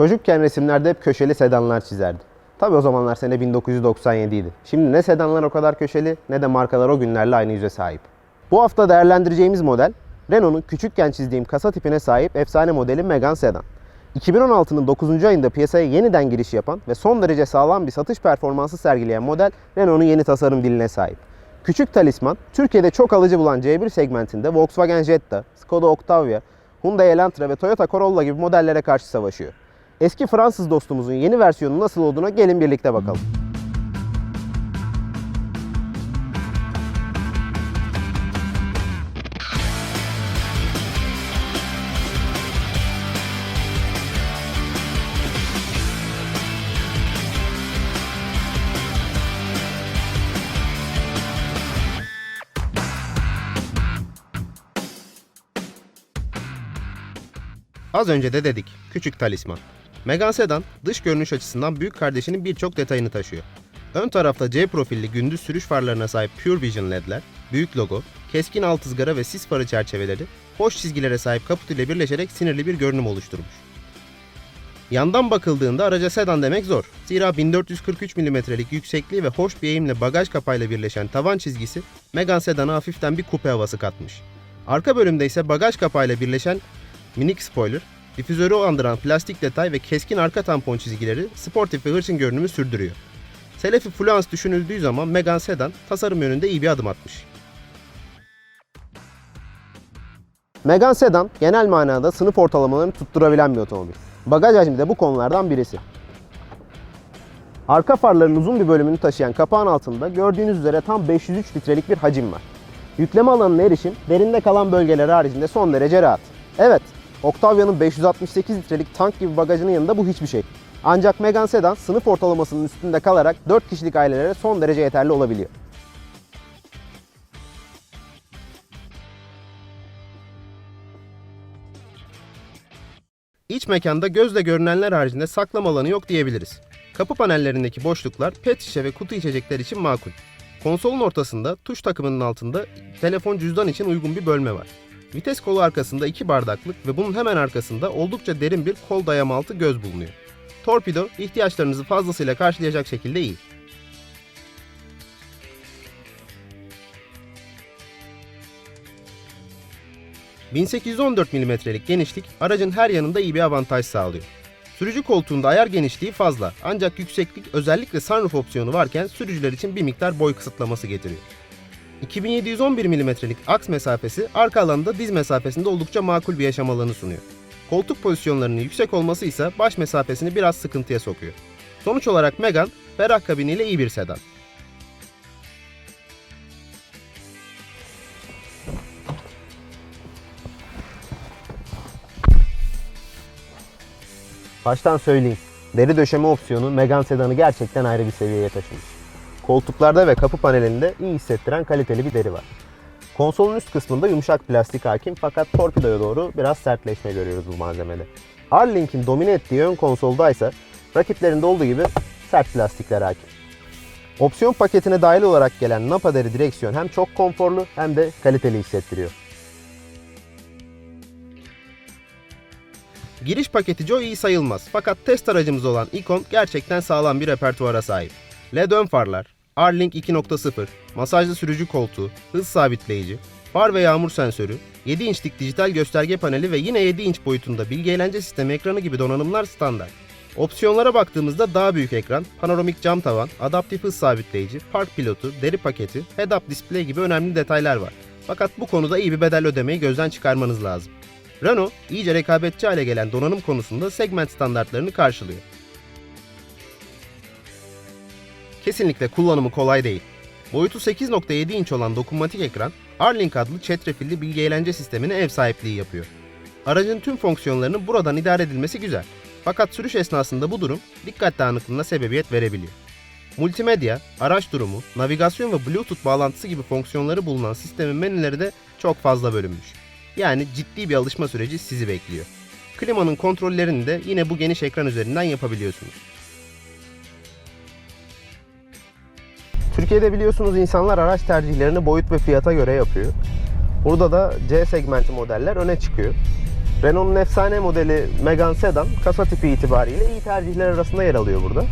Çocukken resimlerde hep köşeli sedanlar çizerdi. Tabi o zamanlar sene 1997 idi. Şimdi ne sedanlar o kadar köşeli ne de markalar o günlerle aynı yüze sahip. Bu hafta değerlendireceğimiz model Renault'un küçükken çizdiğim kasa tipine sahip efsane modeli Megane Sedan. 2016'nın 9. ayında piyasaya yeniden giriş yapan ve son derece sağlam bir satış performansı sergileyen model Renault'un yeni tasarım diline sahip. Küçük talisman, Türkiye'de çok alıcı bulan C1 segmentinde Volkswagen Jetta, Skoda Octavia, Hyundai Elantra ve Toyota Corolla gibi modellere karşı savaşıyor. Eski Fransız dostumuzun yeni versiyonu nasıl olduğuna gelin birlikte bakalım. Az önce de dedik, küçük talisman. Megane Sedan, dış görünüş açısından büyük kardeşinin birçok detayını taşıyor. Ön tarafta C profilli gündüz sürüş farlarına sahip Pure Vision ledler, büyük logo, keskin alt ızgara ve sis farı çerçeveleri, hoş çizgilere sahip kaput ile birleşerek sinirli bir görünüm oluşturmuş. Yandan bakıldığında araca sedan demek zor. Zira 1443 mm'lik yüksekliği ve hoş bir eğimle bagaj kapağıyla birleşen tavan çizgisi Megane Sedan'a hafiften bir kupe havası katmış. Arka bölümde ise bagaj kapağıyla birleşen minik spoiler, difüzörü andıran plastik detay ve keskin arka tampon çizgileri sportif ve hırçın görünümü sürdürüyor. Selefi fluans düşünüldüğü zaman Megane Sedan tasarım yönünde iyi bir adım atmış. Megane Sedan genel manada sınıf ortalamalarını tutturabilen bir otomobil. Bagaj hacmi de bu konulardan birisi. Arka farların uzun bir bölümünü taşıyan kapağın altında gördüğünüz üzere tam 503 litrelik bir hacim var. Yükleme alanına erişim derinde kalan bölgeler haricinde son derece rahat. Evet, Octavia'nın 568 litrelik tank gibi bagajının yanında bu hiçbir şey. Ancak Megane Sedan sınıf ortalamasının üstünde kalarak 4 kişilik ailelere son derece yeterli olabiliyor. İç mekanda gözle görünenler haricinde saklama alanı yok diyebiliriz. Kapı panellerindeki boşluklar pet şişe ve kutu içecekler için makul. Konsolun ortasında tuş takımının altında telefon cüzdan için uygun bir bölme var. Vites kolu arkasında iki bardaklık ve bunun hemen arkasında oldukça derin bir kol dayama göz bulunuyor. Torpido ihtiyaçlarınızı fazlasıyla karşılayacak şekilde iyi. ...1814 mm'lik genişlik aracın her yanında iyi bir avantaj sağlıyor. Sürücü koltuğunda ayar genişliği fazla ancak yükseklik özellikle sunroof opsiyonu varken sürücüler için bir miktar boy kısıtlaması getiriyor. 2711 mm'lik aks mesafesi arka alanda diz mesafesinde oldukça makul bir yaşam alanı sunuyor. Koltuk pozisyonlarının yüksek olması ise baş mesafesini biraz sıkıntıya sokuyor. Sonuç olarak Megane, ferah kabiniyle iyi bir sedan. Baştan söyleyeyim. Deri döşeme opsiyonu Megane sedanı gerçekten ayrı bir seviyeye taşımış. Koltuklarda ve kapı panelinde iyi hissettiren kaliteli bir deri var. Konsolun üst kısmında yumuşak plastik hakim fakat torpidoya doğru biraz sertleşme görüyoruz bu malzemede. Arlink'in domine ettiği ön konsolda ise rakiplerinde olduğu gibi sert plastikler hakim. Opsiyon paketine dahil olarak gelen Napa deri direksiyon hem çok konforlu hem de kaliteli hissettiriyor. Giriş paketi Joe iyi sayılmaz fakat test aracımız olan Icon gerçekten sağlam bir repertuara sahip. LED ön farlar, R-Link 2.0, masajlı sürücü koltuğu, hız sabitleyici, far ve yağmur sensörü, 7 inçlik dijital gösterge paneli ve yine 7 inç boyutunda bilgi eğlence sistemi ekranı gibi donanımlar standart. Opsiyonlara baktığımızda daha büyük ekran, panoramik cam tavan, adaptif hız sabitleyici, park pilotu, deri paketi, head-up display gibi önemli detaylar var. Fakat bu konuda iyi bir bedel ödemeyi gözden çıkarmanız lazım. Renault, iyice rekabetçi hale gelen donanım konusunda segment standartlarını karşılıyor. Kesinlikle kullanımı kolay değil. Boyutu 8.7 inç olan dokunmatik ekran, R-Link adlı çetrefilli bilgi eğlence sistemine ev sahipliği yapıyor. Aracın tüm fonksiyonlarının buradan idare edilmesi güzel. Fakat sürüş esnasında bu durum dikkat dağınıklığına sebebiyet verebiliyor. Multimedya, araç durumu, navigasyon ve Bluetooth bağlantısı gibi fonksiyonları bulunan sistemin menüleri de çok fazla bölünmüş. Yani ciddi bir alışma süreci sizi bekliyor. Klimanın kontrollerini de yine bu geniş ekran üzerinden yapabiliyorsunuz. Türkiye'de biliyorsunuz insanlar araç tercihlerini boyut ve fiyata göre yapıyor. Burada da C segmenti modeller öne çıkıyor. Renault'un efsane modeli Megane Sedan kasa tipi itibariyle iyi tercihler arasında yer alıyor burada.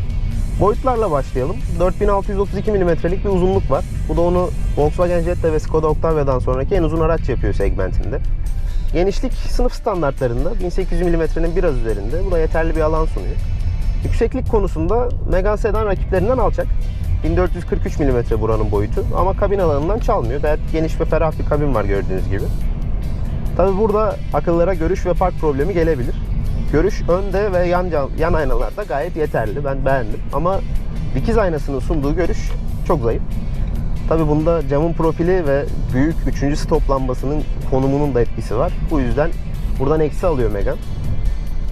Boyutlarla başlayalım. 4632 mm'lik bir uzunluk var. Bu da onu Volkswagen Jetta ve Skoda Octavia'dan sonraki en uzun araç yapıyor segmentinde. Genişlik sınıf standartlarında 1800 mm'nin biraz üzerinde. Bu da yeterli bir alan sunuyor. Yükseklik konusunda Megane Sedan rakiplerinden alçak. 1443 mm buranın boyutu ama kabin alanından çalmıyor. Gayet geniş ve ferah bir kabin var gördüğünüz gibi. Tabi burada akıllara görüş ve park problemi gelebilir. Görüş önde ve yan, yan aynalarda gayet yeterli. Ben beğendim. Ama dikiz aynasının sunduğu görüş çok zayıf. Tabi bunda camın profili ve büyük üçüncü stop lambasının konumunun da etkisi var. Bu yüzden buradan eksi alıyor Megane.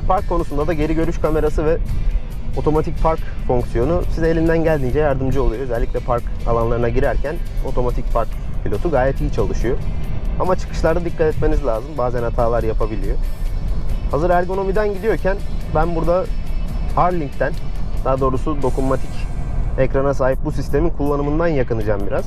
Park konusunda da geri görüş kamerası ve otomatik park fonksiyonu size elinden geldiğince yardımcı oluyor. Özellikle park alanlarına girerken otomatik park pilotu gayet iyi çalışıyor. Ama çıkışlarda dikkat etmeniz lazım. Bazen hatalar yapabiliyor. Hazır ergonomiden gidiyorken ben burada Harlink'ten daha doğrusu dokunmatik ekrana sahip bu sistemin kullanımından yakınacağım biraz.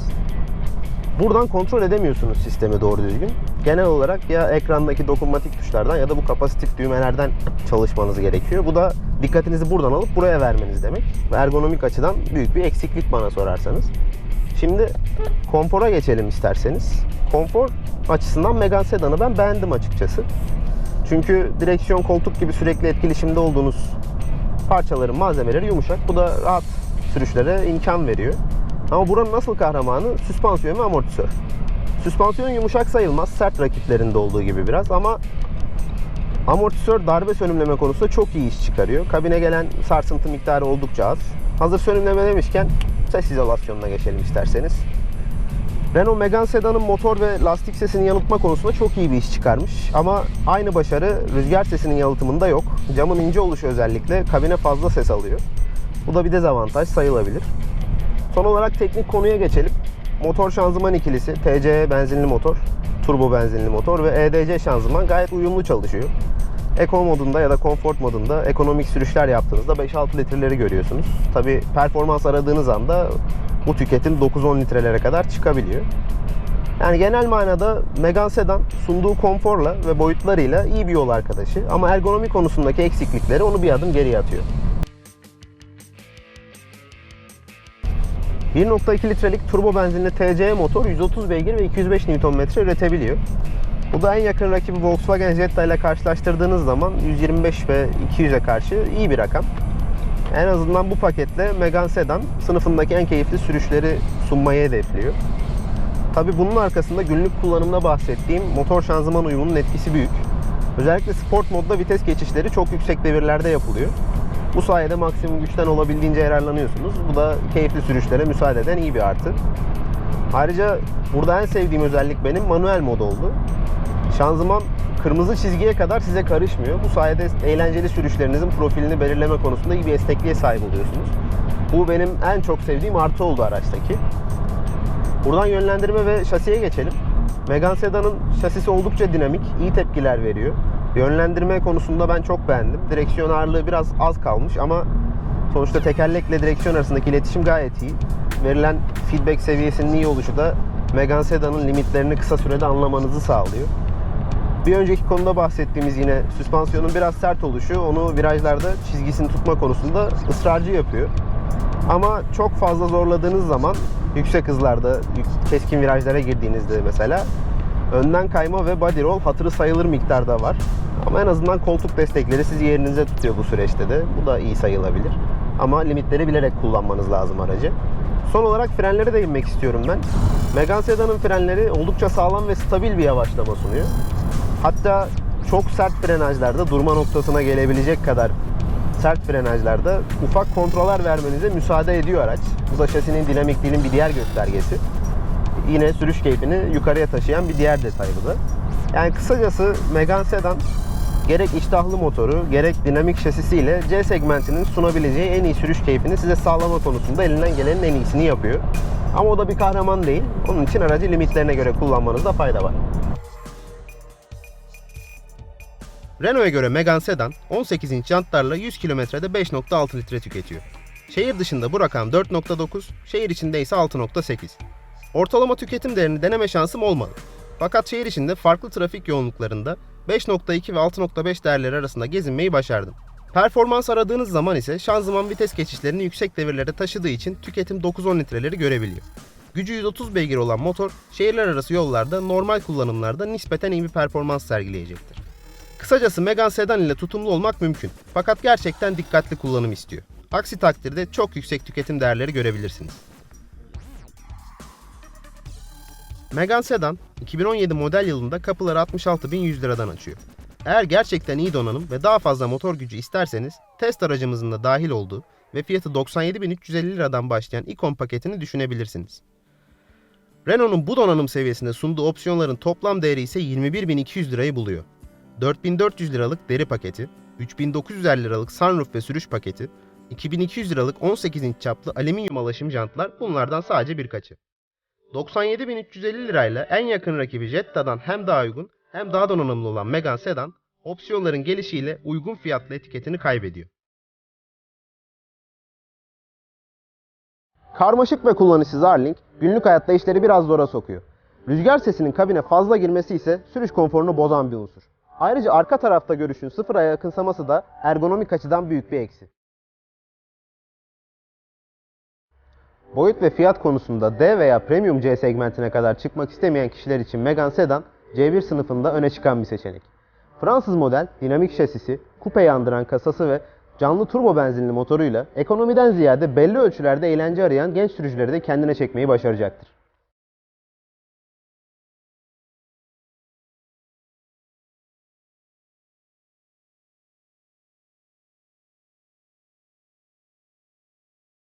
Buradan kontrol edemiyorsunuz sistemi doğru düzgün. Genel olarak ya ekrandaki dokunmatik tuşlardan ya da bu kapasitif düğmelerden çalışmanız gerekiyor. Bu da dikkatinizi buradan alıp buraya vermeniz demek. Ve ergonomik açıdan büyük bir eksiklik bana sorarsanız. Şimdi konfora geçelim isterseniz. Konfor açısından Megane Sedan'ı ben beğendim açıkçası. Çünkü direksiyon koltuk gibi sürekli etkileşimde olduğunuz parçaların malzemeleri yumuşak. Bu da rahat sürüşlere imkan veriyor. Ama buranın nasıl kahramanı süspansiyon ve amortisör. Süspansiyon yumuşak sayılmaz. Sert rakiplerinde olduğu gibi biraz ama amortisör darbe sönümleme konusunda çok iyi iş çıkarıyor. Kabine gelen sarsıntı miktarı oldukça az. Hazır sönümleme demişken ses izolasyonuna geçelim isterseniz. Renault Megane Sedan'ın motor ve lastik sesini yalıtma konusunda çok iyi bir iş çıkarmış. Ama aynı başarı rüzgar sesinin yalıtımında yok. Camın ince oluşu özellikle kabine fazla ses alıyor. Bu da bir dezavantaj sayılabilir. Son olarak teknik konuya geçelim. Motor şanzıman ikilisi, TCE benzinli motor, turbo benzinli motor ve EDC şanzıman gayet uyumlu çalışıyor. Eco modunda ya da Comfort modunda ekonomik sürüşler yaptığınızda 5-6 litreleri görüyorsunuz. Tabi performans aradığınız anda bu tüketim 9-10 litrelere kadar çıkabiliyor. Yani genel manada Megane Sedan sunduğu konforla ve boyutlarıyla iyi bir yol arkadaşı ama ergonomi konusundaki eksiklikleri onu bir adım geriye atıyor. 1.2 litrelik turbo benzinli TCE motor 130 beygir ve 205 Nm üretebiliyor. Bu da en yakın rakibi Volkswagen Jetta ile karşılaştırdığınız zaman 125 ve 200'e karşı iyi bir rakam. En azından bu paketle Megane Sedan sınıfındaki en keyifli sürüşleri sunmayı hedefliyor. Tabi bunun arkasında günlük kullanımda bahsettiğim motor şanzıman uyumunun etkisi büyük. Özellikle sport modda vites geçişleri çok yüksek devirlerde yapılıyor. Bu sayede maksimum güçten olabildiğince yararlanıyorsunuz. Bu da keyifli sürüşlere müsaade eden iyi bir artı. Ayrıca burada en sevdiğim özellik benim manuel mod oldu. Şanzıman kırmızı çizgiye kadar size karışmıyor. Bu sayede eğlenceli sürüşlerinizin profilini belirleme konusunda iyi bir esnekliğe sahip oluyorsunuz. Bu benim en çok sevdiğim artı oldu araçtaki. Buradan yönlendirme ve şasiye geçelim. Megane Sedan'ın şasisi oldukça dinamik, iyi tepkiler veriyor. Yönlendirme konusunda ben çok beğendim. Direksiyon ağırlığı biraz az kalmış ama sonuçta tekerlekle direksiyon arasındaki iletişim gayet iyi. Verilen feedback seviyesinin iyi oluşu da Megane Sedan'ın limitlerini kısa sürede anlamanızı sağlıyor. Bir önceki konuda bahsettiğimiz yine süspansiyonun biraz sert oluşu onu virajlarda çizgisini tutma konusunda ısrarcı yapıyor. Ama çok fazla zorladığınız zaman yüksek hızlarda, keskin virajlara girdiğinizde mesela önden kayma ve body roll hatırı sayılır miktarda var. Ama en azından koltuk destekleri sizi yerinize tutuyor bu süreçte de. Bu da iyi sayılabilir. Ama limitleri bilerek kullanmanız lazım aracı. Son olarak frenlere değinmek istiyorum ben. Megane Sedan'ın frenleri oldukça sağlam ve stabil bir yavaşlama sunuyor. Hatta çok sert frenajlarda durma noktasına gelebilecek kadar sert frenajlarda ufak kontroller vermenize müsaade ediyor araç. Bu da şasinin dinamikliğinin bir diğer göstergesi. Yine sürüş keyfini yukarıya taşıyan bir diğer detay bu da. Yani kısacası Megane Sedan gerek iştahlı motoru gerek dinamik şasisiyle C segmentinin sunabileceği en iyi sürüş keyfini size sağlama konusunda elinden gelenin en iyisini yapıyor. Ama o da bir kahraman değil. Onun için aracı limitlerine göre kullanmanızda fayda var. Renault'a göre Megane Sedan 18 inç jantlarla 100 kilometrede 5.6 litre tüketiyor. Şehir dışında bu rakam 4.9, şehir içinde ise 6.8. Ortalama tüketim değerini deneme şansım olmadı. Fakat şehir içinde farklı trafik yoğunluklarında 5.2 ve 6.5 değerleri arasında gezinmeyi başardım. Performans aradığınız zaman ise şanzıman vites geçişlerini yüksek devirlere taşıdığı için tüketim 9-10 litreleri görebiliyor. Gücü 130 beygir olan motor şehirler arası yollarda normal kullanımlarda nispeten iyi bir performans sergileyecektir. Kısacası Megane Sedan ile tutumlu olmak mümkün. Fakat gerçekten dikkatli kullanım istiyor. Aksi takdirde çok yüksek tüketim değerleri görebilirsiniz. Megane Sedan 2017 model yılında kapıları 66.100 liradan açıyor. Eğer gerçekten iyi donanım ve daha fazla motor gücü isterseniz test aracımızın da dahil olduğu ve fiyatı 97.350 liradan başlayan Icon paketini düşünebilirsiniz. Renault'un bu donanım seviyesinde sunduğu opsiyonların toplam değeri ise 21.200 lirayı buluyor. 4400 liralık deri paketi, 3950 liralık sunroof ve sürüş paketi, 2200 liralık 18 inç çaplı alüminyum alaşım jantlar bunlardan sadece birkaçı. 97.350 lirayla en yakın rakibi Jetta'dan hem daha uygun hem daha donanımlı olan Megane Sedan, opsiyonların gelişiyle uygun fiyatlı etiketini kaybediyor. Karmaşık ve kullanışsız Arling, günlük hayatta işleri biraz zora sokuyor. Rüzgar sesinin kabine fazla girmesi ise sürüş konforunu bozan bir unsur. Ayrıca arka tarafta görüşün sıfıra yakınsaması da ergonomik açıdan büyük bir eksi. Boyut ve fiyat konusunda D veya Premium C segmentine kadar çıkmak istemeyen kişiler için Megane Sedan C1 sınıfında öne çıkan bir seçenek. Fransız model dinamik şasisi, kupeyi andıran kasası ve canlı turbo benzinli motoruyla ekonomiden ziyade belli ölçülerde eğlence arayan genç sürücüleri de kendine çekmeyi başaracaktır.